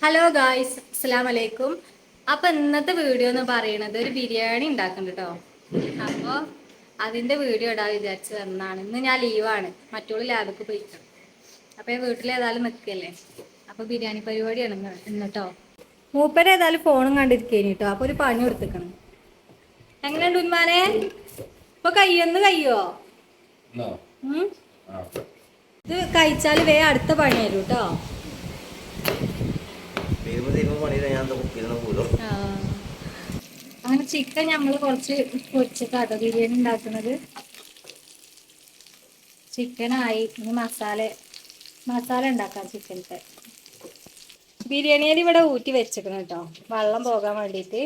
Hello guys അസ്സലാം വലൈക്കും അപ്പൊ ഇന്നത്തെ വീഡിയോ എന്ന് പറയുന്നത് ഒരു ബിരിയാണി ഉണ്ടാക്കുന്നുണ്ട് കേട്ടോ. അപ്പൊ അതിന്റെ വീഡിയോ ഇടാ വിചാരിച്ചു തന്നാണ് ഇന്ന് ഞാൻ ലീവാണ് മറ്റുള്ള ലാബിക്ക് പോയിക്കണം അപ്പൊ ഞാൻ വീട്ടിൽ ഏതായാലും നിൽക്കല്ലേ അപ്പൊ ബിരിയാണി പരിപാടിയാണ് ഇന്ന് കേട്ടോ. മൂപ്പര് ഏതായാലും ഫോണും കണ്ടിരിക്കേനി കേട്ടോ. അപ്പൊ ഒരു പണി കൊടുത്തിക്കണം എങ്ങനെയുണ്ട് ഉന്മാനെ ഇപ്പൊ കയ്യൊന്ന് കയ്യോ? ഇത് കഴിച്ചാൽ വേ അടുത്ത പണി വരും കേട്ടോ. അങ്ങനെ ചിക്കൻ നമ്മൾ കുറച്ച് പൊരിച്ചിട്ടാട്ടോ ബിരിയാണി ഉണ്ടാക്കുന്നത്. ചിക്കനായി ഇനി മസാല മസാല ഉണ്ടാക്കാം ചിക്കനത്തെ ബിരിയാണിയിൽ ഇവിടെ ഊറ്റി വെച്ചേക്കണം കേട്ടോ. വെള്ളം പോകാൻ വേണ്ടിയിട്ട്.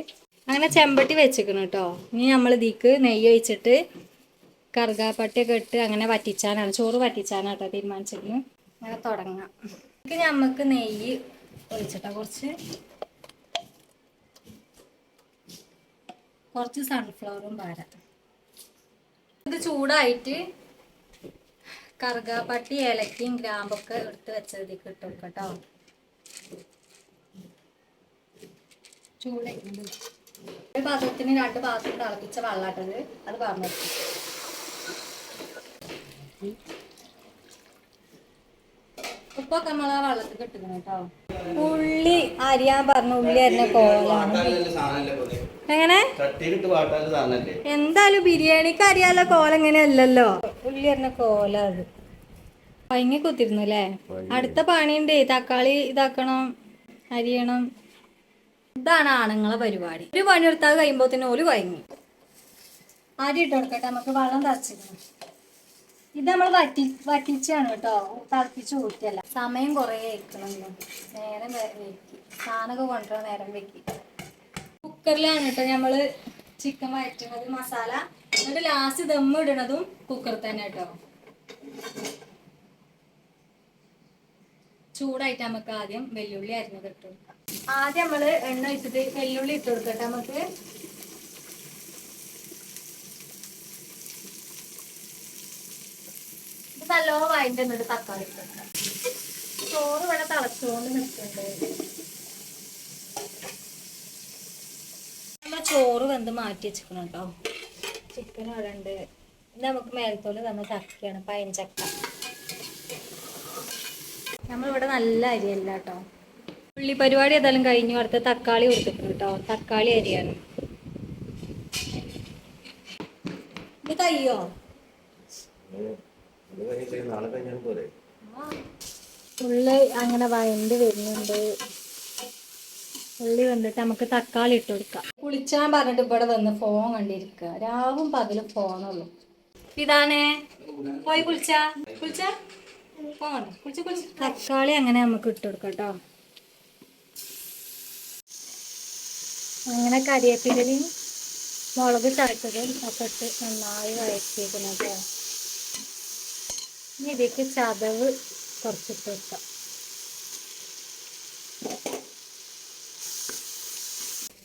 അങ്ങനെ ചെമ്പട്ടി വെച്ചേക്കണം കേട്ടോ. ഇനി നമ്മൾ ഇതിക്ക് നെയ്യ് ഒഴിച്ചിട്ട് കറുകാപ്പട്ടിയൊക്കെ ഇട്ട് അങ്ങനെ വറ്റിച്ചാനാണ്. ചോറ് വറ്റിച്ചാനാട്ടോ തീരുമാനിച്ചിരുന്നു അങ്ങനെ തുടങ്ങാം. ഇത് നമുക്ക് നെയ്യ് ഒഴിച്ചിട്ടാ കുറച്ച്. കുറച്ച് സൺഫ്ലവറും പാരാം. ഇത് ചൂടായിട്ട് കറുകാപ്പട്ടി ഏലക്കയും ഗ്രാമ്പൊക്കെ എടുത്ത് വെച്ചതിലേക്ക് ഇട്ട് കൊടുക്കാം കേട്ടോ. ചൂടായിട്ടുണ്ട് ഒരു പാത്രത്തിന് രണ്ട് പാത്രം തിളപ്പിച്ച വെള്ളാട്ടത് അത് പറഞ്ഞു ഉപ്പൊക്കെ നമ്മൾ ആ വെള്ളത്തിൽ കിട്ടുന്നു കേട്ടോ ഉള്ളി അരിയാൻ പറഞ്ഞു ഉള്ളി അരിഞ്ഞ കോലാണ്. എങ്ങനെ? എന്തായാലും ബിരിയാണിക്ക് അറിയാലോ കോല എങ്ങനെയല്ലല്ലോ? ഉള്ളി അരിഞ്ഞ കോല അത്. പയങ്ങി കുത്തിരുന്നു അല്ലേ അടുത്ത പണിയുണ്ട് തക്കാളി ഇതാക്കണം അരിയണം. ഇതാണ് ആണുങ്ങളെ പരിപാടി. ഒരു പണി എടുത്താൽ തന്നെ ഓൽ കുഴങ്ങി ആദ്യം ഇട്ട് കൊടുക്കട്ടെ നമുക്ക് വെള്ളം തറച്ചിരുന്നു ഇത് നമ്മൾ വറ്റി വറ്റിച്ചാണ് കേട്ടോ. തിളപ്പിച്ച് കൂട്ടിയല്ല സമയം കുറേ വെക്കണമല്ലോ നേരം വെക്കി. സാധനമൊക്കെ കൊണ്ടുവരാൻ നേരം വെക്കി. കുക്കറിലാണ് കേട്ടോ നമ്മൾ ചിക്കൻ വഴറ്റുന്നത് മസാല. എന്നിട്ട് ലാസ്റ്റ് ദമ്മ് ഇടണതും കുക്കറിൽ തന്നെ കേട്ടോ. ചൂടായിട്ട് നമുക്ക് ആദ്യം വെല്ലുള്ളി അരിഞ്ഞത് ഇട്ട് ആദ്യം നമ്മൾ എണ്ണ ഇട്ടിട്ട് വെല്ലുള്ളി ഇട്ട് കൊടുക്കട്ടെ നമുക്ക് ഇത് നല്ലോണം വഴണ്ട് എന്നിട്ട് തക്കാളി ഇട്ട് ചോറ് ഇവിടെ തിളച്ചുകൊണ്ട് നിൽക്കുന്നുണ്ട് നമ്മൾ ചോറ് വെന്ത് മാറ്റി വെച്ചിരിക്കണം കേട്ടോ. ചിക്കൻ അവിടെ ഉണ്ട് നമുക്ക് മേലത്തോൽ തന്ന ചക്കയാണ് പയഞ്ചക്ക നമ്മളിവിടെ നല്ല അരിയല്ല കേട്ടോ. ഉള്ളി പരിപാടി ഏതായാലും കഴിഞ്ഞു. അടുത്ത തക്കാളി കൊടുത്തിട്ടുണ്ട് കേട്ടോ. തക്കാളി അരിയാണ്. ഇത് കയ്യോ ഉള്ളി അങ്ങനെ വഴണ്ട് വരുന്നുണ്ട്. ഉള്ളി വന്നിട്ട് നമുക്ക് തക്കാളി ഇട്ട് കൊടുക്കാം. കുളിച്ചാൻ പറഞ്ഞിട്ട് ഇവിടെ വന്ന് ഫോൺ കണ്ടിരിക്കുക. രാവും പകലും ഫോണുള്ളൂ. ഇതാണേ. പോയി കുളിച്ച. കുളിച്ച? തക്കാളി അങ്ങനെ നമുക്ക് ഇട്ട് കൊടുക്കാം കേട്ടോ. അങ്ങനെ കരിയേപ്പിലും മുളക് ചതച്ചതും ഒക്കെ നന്നായി വഴറ്റിയിരിക്കുന്നത് ഇനി ഇതിലേക്ക് ചതവ് കുറച്ചിട്ട് വെക്കാം.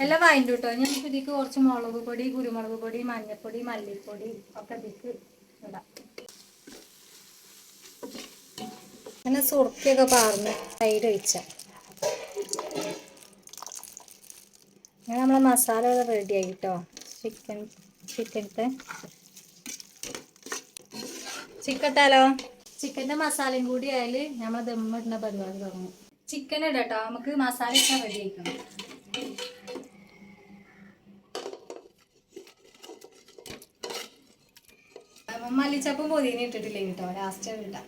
എല്ലാം വാങ്ങിട്ടു കേട്ടോ. ഞാൻ ഇതിക്ക് കുറച്ച് മുളക് പൊടി കുരുമുളക് പൊടി മഞ്ഞൾപ്പൊടി മല്ലിപ്പൊടി ഒക്കെ ഇതിക്ക് ഇടാം. അങ്ങനെ സുറുക്കിയൊക്കെ പാർന്ന് സൈഡ് ഒഴിച്ച. അങ്ങനെ നമ്മളെ മസാല റെഡി ആയി കേട്ടോ. ചിക്കൻ ചിക്കനത്തെ ചിക്കൻ ഇട്ടാലോ ചിക്കന്റെ മസാലയും കൂടി ആയാൽ നമ്മൾ ദമ്മിടുന്ന പരിപാടി തുടങ്ങും. ചിക്കൻ ഇടട്ടോ നമുക്ക് മസാല ഇട്ടാൽ റെഡി ആയിക്കണം മല്ലിച്ചപ്പും പൊതിന ഇട്ടിട്ടില്ലേ കേട്ടോ ലാസ്റ്റ് ഇടാം.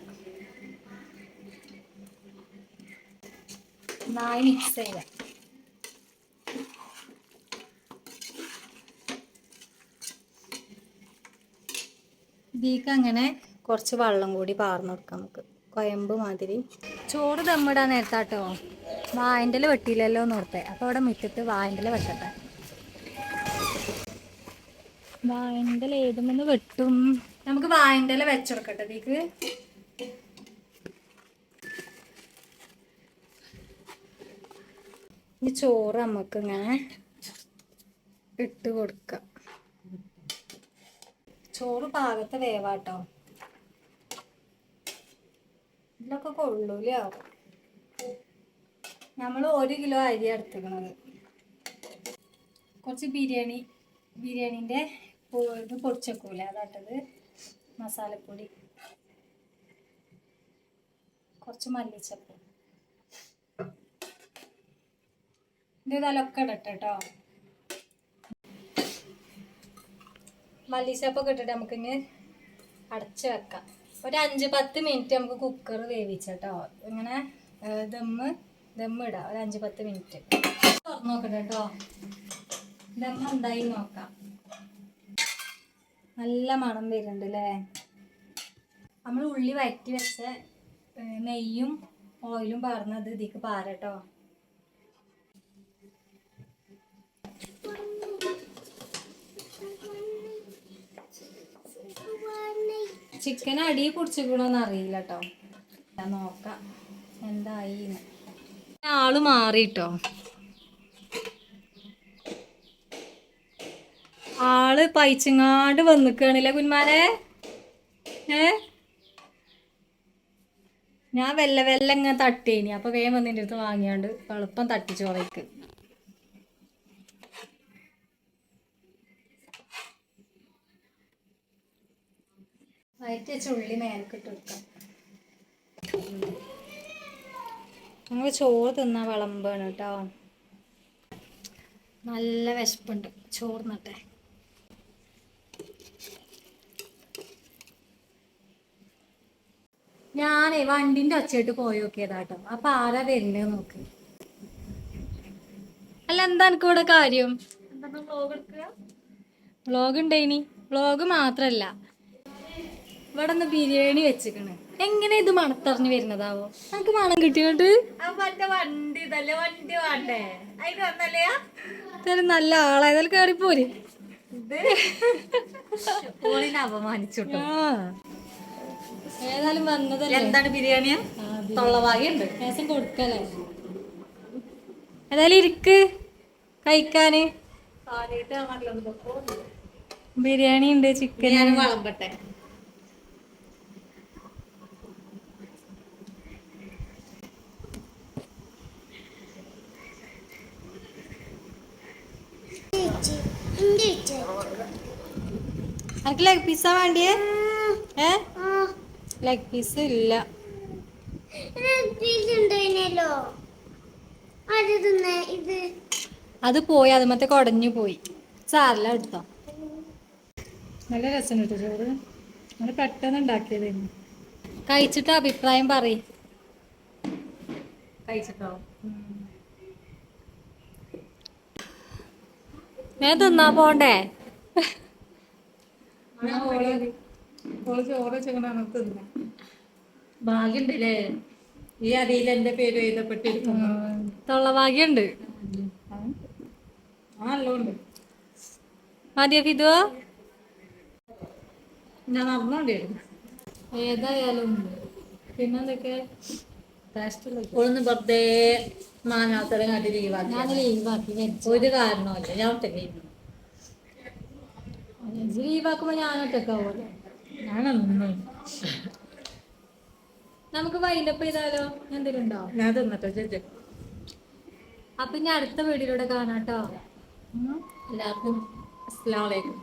നായി മിക്സ് ചെയ്യാം. ബീക്ക് അങ്ങനെ കുറച്ച് വെള്ളം കൂടി പാർന്ന് കൊടുക്കാം നമുക്ക്. കൊയമ്പ് മാതിരി. ചോറ് ദമ്മിടാൻ നേരത്താട്ടോ. വായന്റെ വെട്ടിയില്ലല്ലോ എന്ന് ഓർത്തെ. അപ്പോൾ അവിടെ മുറ്റത്ത് വായന്റെ വെട്ടട്ടെ. വായന്റെ ഏതുമെന്ന് വെട്ടും. നമുക്ക് വായന്റെ വെച്ചെടുക്കട്ടെ ഇതിക്ക് ഈ ചോറ് നമുക്ക് ഇങ്ങനെ ഇട്ട് കൊടുക്കാം. ചോറ് പാകത്തെ വേവാട്ടോ. ഇതിലൊക്കെ അല്ലേ നമ്മൾ ഒരു കിലോ അരി എടുത്തുക്കണത് കുറച്ച് ബിരിയാണി ബിരിയാണീന്റെ ഇത് പൊടിച്ചേക്കൂല? അതാട്ടത് മസാലപ്പൊടി. കുറച്ച് മല്ലിച്ചപ്പ്. ഇത് ഇതാലൊക്കെ ഇടട്ടെ കേട്ടോ. മല്ലിച്ചപ്പൊക്കെ ഇട്ടിട്ട് നമുക്കിനി അടച്ച് വെക്കാം. ഒരു അഞ്ച് പത്ത് മിനിറ്റ് നമുക്ക് കുക്കർ വേവിച്ചട്ടോ. ഇങ്ങനെ ദമ്മ് ദമ്മ് ഇടാം. ഒരു അഞ്ച് പത്ത് മിനിറ്റ്. തുറന്നു നോക്കട്ടെ കേട്ടോ ദമ്മ് എന്തായി നോക്കാം. നല്ല മണം വരുന്നുണ്ട് അല്ലേ നമ്മൾ ഉള്ളി വഴറ്റി വെച്ച നെയ്യും ഓയിലും പാർന്നത് ഇതിക്ക് പാരട്ടോ. ചിക്കൻ അടി പൊടിച്ചിക്കണോന്ന് അറിയില്ല കേട്ടോ ഞാൻ നോക്കാം. എന്തായി ആൾ മാറിട്ടോ. ആൾ പൈച്ചങ്ങാണ്ട് വന്നിക്കാണില്ലേ കുന്മാരെ ഏ? ഞാൻ വെല്ല വെല്ല ഇങ്ങനെ തട്ടേനി. അപ്പൊ വേഗം വന്നിന്റെ അടുത്ത് വാങ്ങിയാണ്ട് എളുപ്പം തട്ടിച്ചോറയ്ക്ക് വയറ്റി വെച്ച ഉള്ളി മേലക്കിട്ട് കൊടുക്കാം. നമ്മൾ ചോറ് തിന്ന വിളമ്പാണ് കേട്ടോ. നല്ല വിശപ്പുണ്ട്. ചോറ് നട്ടെ ഞാനേ വണ്ടിന്റെ ഒച്ചയിട്ട് പോയി നോക്കിയതാട്ടോ അപ്പൊ ആരാ വരുന്നത് നോക്ക്. അല്ല എന്താ എനിക്ക് ഇവിടെ കാര്യം? വ്ളോഗ് ഉണ്ടേനി. വ്ളോഗ് മാത്രല്ല. ഇവിടെ ബിരിയാണി വെച്ചിക്കണ്. എങ്ങനെ ഇത് മണത്തറിഞ്ഞ് വരുന്നതാവോ? നമുക്ക് മണം കിട്ടിയോണ്ട്? വണ്ടി വണ്ടി വേണ്ടേ? നല്ല ആളായതായാലും കേറി ഓളിനെ അപമാനിച്ചു ആ. ഏതായാലും വന്നതല്ലേ? എന്താണ് ബിരിയാണി. തൊള്ളവാകിയുണ്ട്. കേസം കൊടുക്കല്ലേ? ഏതായാലും ഇരിക്ക്. കഴിക്കാന്. ബിരിയാണി ഉണ്ട് ചിക്കൻ വളമ്പട്ടെ. എനിക്ക് ലെഗ് പീസാ വേണ്ടിയേ? ഏ? ലെഗ് പീസ് ഇല്ല. അത് തിന്നെ? ഇത്. അത് പോയി അത് മറ്റേ കുടഞ്ഞു പോയി. സാറില്ല എടുത്തോ. നല്ല രസം കേട്ടോ ചോറ്. നമ്മൾ പെട്ടെന്ന് ഉണ്ടാക്കിയതായിരുന്നു. കഴിച്ചിട്ട്? അഭിപ്രായം പറയും. കഴിച്ചിട്ടോ? ഞാൻ തിന്നാ പോണ്ടേ? ഭാഗ്യണ്ടല്ലേ ഈ അരിയിൽ എന്റെ പേര് എഴുതപ്പെട്ടിരിക്കുന്നു. തൊള്ളഭാഗ്യുണ്ട് ആ നല്ലോണ്ട്. മതിയോ ഫിതുവോ ഞാൻ അറിഞ്ഞോണ്ടിരുന്നു ഏതായാലും പിന്നെന്തൊക്കെ? ഒന്ന് വെറുതെ മാനാത്തരം കണ്ടി ലീവാക്കി ഞാൻ ലീവാക്കി ഒരു കാരണമല്ല ഞാൻ ഒറ്റയ്ക്ക് ലീവാക്കുമ്പോ ഞാൻ ഒറ്റക്കാവൂല്ലോ ഞാനൊന്നും നമുക്ക് വൈൻഡപ്പ് ചെയ്താലോ? എന്തെങ്കിലും ഉണ്ടോ ഞാൻ തിന്നട്ടോ ചേച്ചി. അപ്പൊ ഇനി അടുത്ത വീഡിയോയിലൂടെ കാണാട്ടോ എല്ലാവർക്കും അസ്സലാമലൈക്കും